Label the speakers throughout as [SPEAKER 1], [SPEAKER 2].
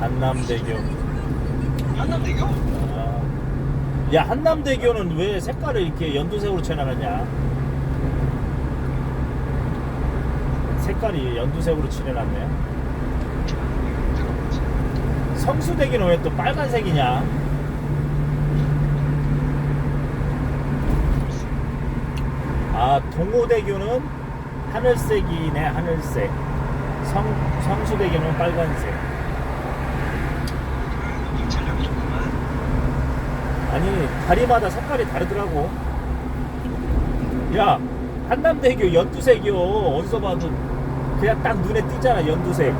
[SPEAKER 1] 한남대교.
[SPEAKER 2] 한남대교?
[SPEAKER 1] 아. 야 한남대교는 왜 색깔을 이렇게 연두색으로 칠해놨냐? 색깔이 연두색으로 칠해놨네. 성수대교는 왜 또 빨간색이냐? 아 동호대교는 하늘색이네 하늘색. 성 성수대교는 빨간색. 아니 다리마다 색깔이 다르더라고. 야 한남대교 연두색이요 어디서 봐도 그냥 딱 눈에 띄잖아 연두색.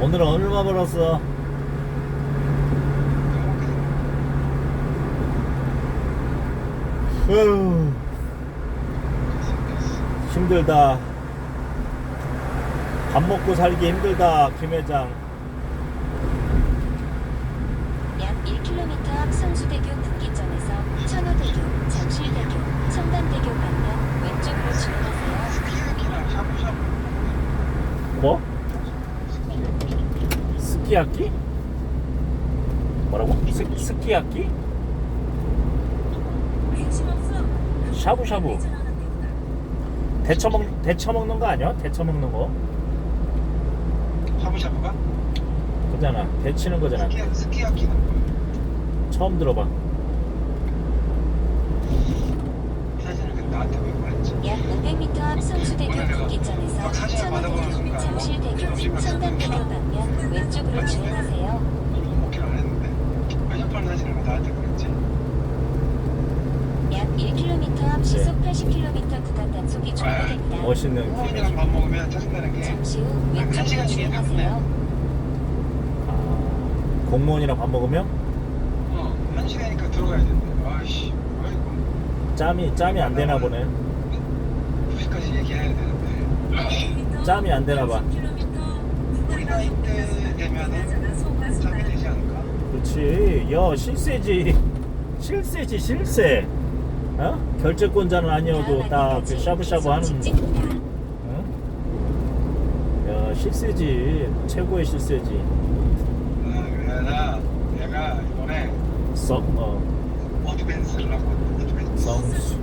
[SPEAKER 1] 오늘은 얼마 벌었어? 으, 힘들다. 밥 먹고 살기 힘들다 김 회장.
[SPEAKER 3] 약 1km 앞 성수대교 분기점에서 천호대교, 잠실대교, 청담대교 방면 왼쪽으로 진행하세요.
[SPEAKER 1] 뭐? 스키야키? 뭐라고? 스, 스키야키? 샤브샤브. 데쳐 먹 데쳐 먹는 거 아니야? 데쳐 먹는 거.
[SPEAKER 2] 샤브샤브가?
[SPEAKER 1] 그잖아. 데치는 거잖아.
[SPEAKER 2] 스키야, 스키야키는 뭐야?
[SPEAKER 1] 처음 들어봐.
[SPEAKER 2] 사진을 근데 나한테 왜 보냈지?
[SPEAKER 3] 약 500m 앞 성수대교 분기점에서 천호대교, 잠실대교, 청담대교 방면 왼쪽으로 진행하세요.
[SPEAKER 2] 먹기를 안 했는데. 몇년판 사진을 왜 나한테 보냈지?
[SPEAKER 3] 약 1km 앞 시속 80km 구간 단속이 중단됩니다.
[SPEAKER 1] 멋있는
[SPEAKER 2] 형이랑 밥 먹으면 짜증나는 게
[SPEAKER 3] 잠시 후
[SPEAKER 2] 한
[SPEAKER 3] 왼쪽으로
[SPEAKER 2] 시간 뒤에
[SPEAKER 3] 진행하세요.
[SPEAKER 1] 아, 공무원이랑 밥 먹으면
[SPEAKER 2] 어, 한 시간이니까 들어가야 된대. 아이씨, 아이고.
[SPEAKER 1] 짬이 짬이 안 되나 보네.
[SPEAKER 2] 9시까지 얘기해야 되는데.
[SPEAKER 1] 짬이 안 되나 봐.
[SPEAKER 2] 우리 나이 때 되면은 짬이 되지 않을까?
[SPEAKER 1] 그렇지. 야 실세지. 실세지 실세. 어? 결제권자는 아니어도 다그 샤브샤브 하는. 응? 야 실세지. 최고의 실세지.
[SPEAKER 2] 그래, 내가 이번에
[SPEAKER 1] 썩 어.
[SPEAKER 2] 어드밴스를 하고, 어드밴스.
[SPEAKER 1] 성수.